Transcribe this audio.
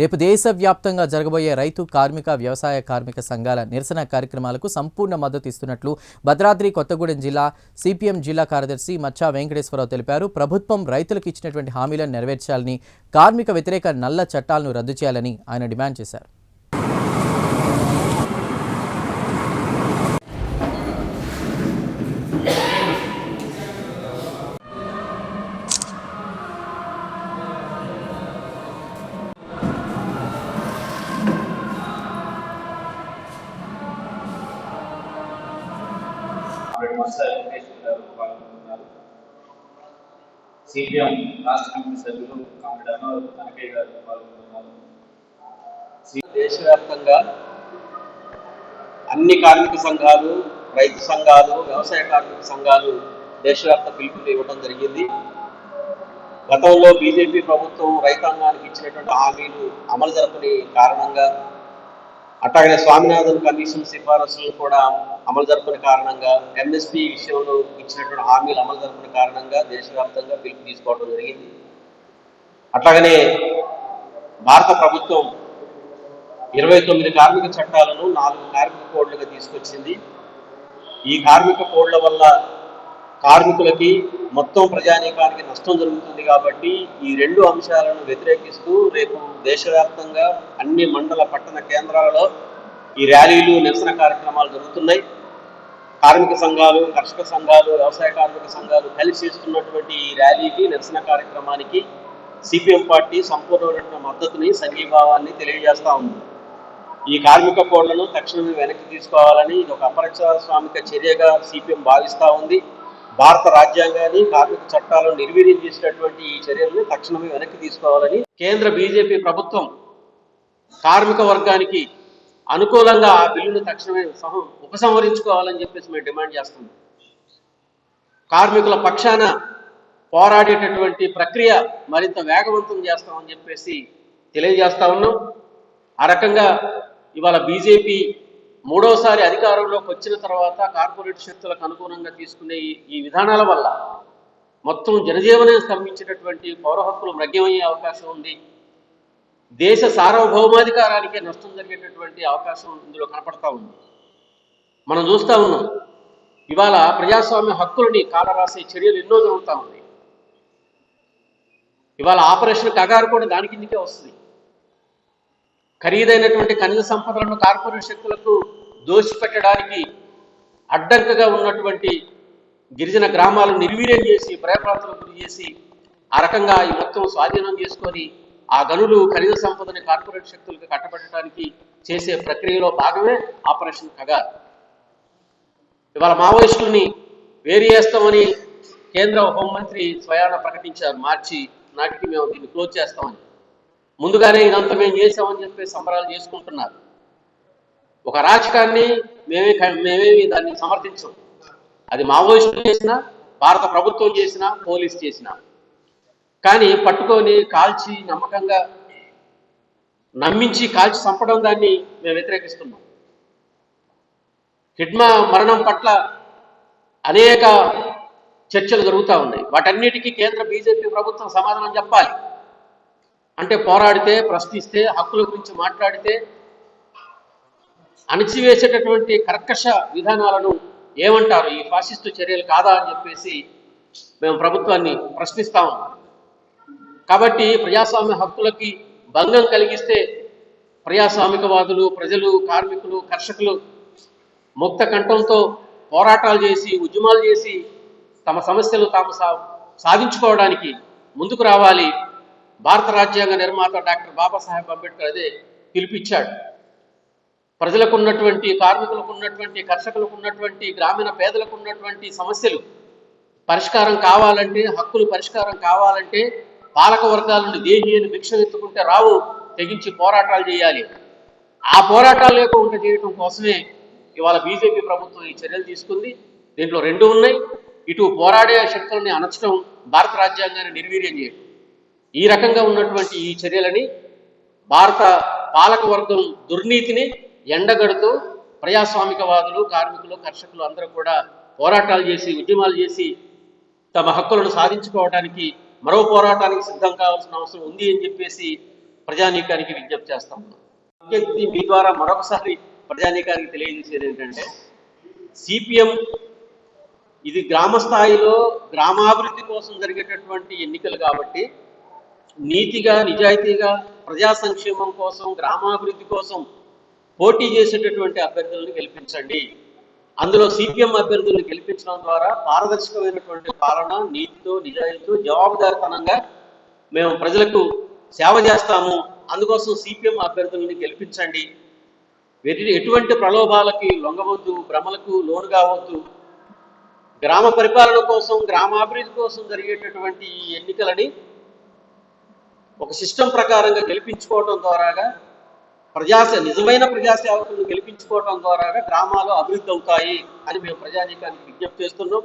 రేపు దేశవ్యాప్తంగా జరగబోయే రైతు కార్మిక వ్యవసాయ కార్మిక సంఘాల నిరసన కార్యక్రమాలకు సంపూర్ణ మద్దతు ఇస్తున్నట్లు భద్రాద్రి కొత్తగూడెం జిల్లా సిపిఎం జిల్లా కార్యదర్శి మచ్చా వెంకటేశ్వరరావు తెలిపారు. ప్రభుత్వం రైతులకు ఇచ్చినటువంటి హామీలను నెరవేర్చాలని కార్మిక వ్యతిరేక నల్ల చట్టాలను రద్దు చేయాలని ఆయన డిమాండ్ చేశారు. కామ్రేడ్ వెంకటేశ్వర గారు పాల్గొంటున్నారు సిపిఎం రాష్ట్ర కమిటీ సభ్యులు కామ్రేడ్ అన్నవరం కనకయ్య గారు పాల్గొంటున్నారు దేశవ్యాప్తంగా అన్ని కార్మిక సంఘాలు రైతు సంఘాలు వ్యవసాయ కార్మిక సంఘాలు దేశవ్యాప్త పిలుపులు ఇవ్వడం జరిగింది. గతంలో బీజేపీ ప్రభుత్వం రైతాంగానికి ఇచ్చినటువంటి హామీలు అమలు జరపని కారణంగా అట్లాగనే స్వామినాథన్ కమిషన్ సిఫారసులను కూడా అమలు జరపని కారణంగా ఎంఎస్పీ విషయంలో ఇచ్చినటువంటి హామీలు అమలు జరపని కారణంగా దేశవ్యాప్తంగా పిలుపు తీసుకోవడం జరిగింది. అట్లాగనే భారత ప్రభుత్వం ఇరవై తొమ్మిది కార్మిక చట్టాలను నాలుగు కార్మిక కోడ్లుగా తీసుకొచ్చింది. ఈ కార్మిక కోడ్ల వల్ల కార్మికులకి మొత్తం ప్రజానీకానికి నష్టం జరుగుతుంది కాబట్టి ఈ రెండు అంశాలను వ్యతిరేకిస్తూ రేపు దేశవ్యాప్తంగా అన్ని మండల పట్టణ కేంద్రాలలో ఈ ర్యాలీలు నిరసన కార్యక్రమాలు జరుగుతున్నాయి. కార్మిక సంఘాలు కర్షక సంఘాలు వ్యవసాయ కార్మిక సంఘాలు కలిసి ఇస్తున్నటువంటి ఈ ర్యాలీకి నిరసన కార్యక్రమానికి సిపిఎం పార్టీ సంపూర్ణమైన మద్దతుని సంఘీభావాన్ని తెలియజేస్తూ ఉంది. ఈ కార్మిక కోడ్లను తక్షణమే వెనక్కి తీసుకోవాలని ఇది ఒక అపరస్వామిక చర్యగా సిపిఎం భావిస్తూ ఉంది. భారత రాజ్యాంగాన్ని కార్మిక చట్టాలను నిర్వీర్యం చేసినటువంటి ఈ చర్యలను తక్షణమే వెనక్కి తీసుకోవాలని కేంద్ర బీజేపీ ప్రభుత్వం కార్మిక వర్గానికి అనుకూలంగా ఆ బిల్లును తక్షణమే సహ ఉపసంహరించుకోవాలని చెప్పేసి మేము డిమాండ్ చేస్తున్నాం. కార్మికుల పక్షాన పోరాడేటటువంటి ప్రక్రియ మరింత వేగవంతం చేస్తామని చెప్పేసి తెలియజేస్తా ఉన్నాం. ఆ రకంగా ఇవాళ బీజేపీ మూడోసారి అధికారంలోకి వచ్చిన తర్వాత కార్పొరేట్ శక్తులకు అనుగుణంగా తీసుకునే ఈ- విధానాల వల్ల మొత్తం జనజీవనం స్తంభించినటువంటి పౌర హక్కులు మృగ్యమయ్యే అవకాశం ఉంది. దేశ సార్వభౌమాధికారానికే నష్టం జరిగేటటువంటి అవకాశం ఇందులో కనపడతా ఉంది. మనం చూస్తా ఉన్నాం. ఇవాళ ప్రజాస్వామ్య హక్కులని కాలరాసే చర్యలు ఎన్నో జరుగుతూ ఉన్నాయి. ఇవాళ ఆపరేషన్ కగారు కూడా దాని కిందకే వస్తుంది. ఖరీదైనటువంటి ఖనిజ సంపదలను కార్పొరేట్ శక్తులకు దోషిపెట్టడానికి అడ్డంకగా ఉన్నటువంటి గిరిజన గ్రామాలను నిర్వీర్యం చేసి భయప్రాంతాలకు గురి చేసి ఆ రకంగా ఈ మొత్తం స్వాధీనం చేసుకొని ఆ గనులు ఖనిజ సంపదని కార్పొరేట్ శక్తులకు కట్టబెట్టడానికి చేసే ప్రక్రియలో భాగమే ఆపరేషన్ కగార్. ఇవాళ మావోయిస్టుల్ని వేరు చేస్తామని కేంద్ర హోంమంత్రి స్వయాన ప్రకటించారు మార్చి నాటికి మేము దీన్ని క్లోజ్ చేస్తామని. ముందుగానే ఇదంతా మేము చేసామని చెప్పి సంబరాలు చేసుకుంటున్నారు. ఒక రాజకాన్ని మేమే మేమేమి దాన్ని సమర్థించం. అది మావోయిస్టులు చేసినా భారత ప్రభుత్వం చేసినా పోలీస్ చేసినా. కానీ పట్టుకొని కాల్చి నమ్మకంగా నమ్మించి కాల్చి చంపడం దాన్ని మేము వ్యతిరేకిస్తున్నాం. హిడ్మా మరణం పట్ల అనేక చర్చలు జరుగుతూ ఉన్నాయి. వాటన్నిటికీ కేంద్ర బీజేపీ ప్రభుత్వం సమాధానం చెప్పాలి. అంటే పోరాడితే ప్రశ్నిస్తే హక్కుల గురించి మాట్లాడితే అణిచివేసేటటువంటి కర్కశ విధానాలను ఏమంటారు? ఈ ఫాసిస్టు చర్యలు కాదా అని చెప్పేసి మేము ప్రభుత్వాన్ని ప్రశ్నిస్తాము కాబట్టి ప్రజాస్వామ్య హక్కులకి భంగం కలిగిస్తే ప్రజాస్వామికవాదులు ప్రజలు కార్మికులు కర్షకులు ముక్త కంఠంతో పోరాటాలు చేసి ఉద్యమాలు చేసి తమ సమస్యలు తాము సా సాధించుకోవడానికి ముందుకు రావాలి. భారత రాజ్యాంగ నిర్మాత డాక్టర్ బాబాసాహెబ్ అంబేద్కర్ అదే పిలిపిచ్చాడు. ప్రజలకు ఉన్నటువంటి కార్మికులకు ఉన్నటువంటి కర్షకులకు ఉన్నటువంటి గ్రామీణ పేదలకు ఉన్నటువంటి సమస్యలు పరిష్కారం కావాలంటే హక్కులు పరిష్కారం కావాలంటే పాలక వర్గాల నుండి దేహి అని భిక్ష ఎత్తుకుంటే రావు తెగించి పోరాటాలు చేయాలి. ఆ పోరాటాలు లేకుండా చేయడం కోసమే ఇవాళ బీజేపీ ప్రభుత్వం ఈ చర్యలు తీసుకుంది. దీంట్లో రెండు ఉన్నాయి. ఇటు పోరాడే శక్తులని అణచడం భారత రాజ్యాంగాన్ని నిర్వీర్యం చేయడం ఈ రకంగా ఉన్నటువంటి ఈ చర్యలని భారత పాలకవర్గం దుర్నీతిని ఎండగడుతూ ప్రజాస్వామికవాదులు కార్మికులు కర్షకులు అందరూ కూడా పోరాటాలు చేసి ఉద్యమాలు చేసి తమ హక్కులను సాధించుకోవడానికి మరో పోరాటానికి సిద్ధం కావాల్సిన అవసరం ఉంది అని చెప్పేసి ప్రజానీకానికి విజ్ఞప్తి చేస్తాము విజ్ఞప్తి మీ ద్వారా మరొకసారి ప్రజానీకానికి తెలియజేసేది ఏంటంటే సిపిఎం ఇది గ్రామ స్థాయిలో గ్రామాభివృద్ధి కోసం జరిగేటటువంటి ఎన్నికలు కాబట్టి నీతిగా నిజాయితీగా ప్రజా సంక్షేమం కోసం గ్రామాభివృద్ధి కోసం పోటీ చేసేటటువంటి అభ్యర్థులను గెలిపించండి. అందులో సిపిఎం అభ్యర్థులను గెలిపించడం ద్వారా పారదర్శకమైనటువంటి పాలన నీతితో నిజాయితీతో జవాబుదారితనంగా మేము ప్రజలకు సేవ చేస్తాము. అందుకోసం సిపిఎం అభ్యర్థులను గెలిపించండి. వీటిని ఎటువంటి ప్రలోభాలకి లొంగవద్దు భ్రమలకు లోను కావద్దు. గ్రామ పరిపాలన కోసం గ్రామాభివృద్ధి కోసం జరిగేటటువంటి ఈ ఎన్నికలని ఒక సిస్టమ్ ప్రకారంగా గెలిపించుకోవటం ద్వారాగా ప్రజాసే నిజమైన ప్రజాసేవకులను గెలిపించుకోవటం ద్వారాగా గ్రామాలు అభివృద్ధి అవుతాయి అని మేము ప్రజానీకానికి విజ్ఞప్తి చేస్తున్నాం.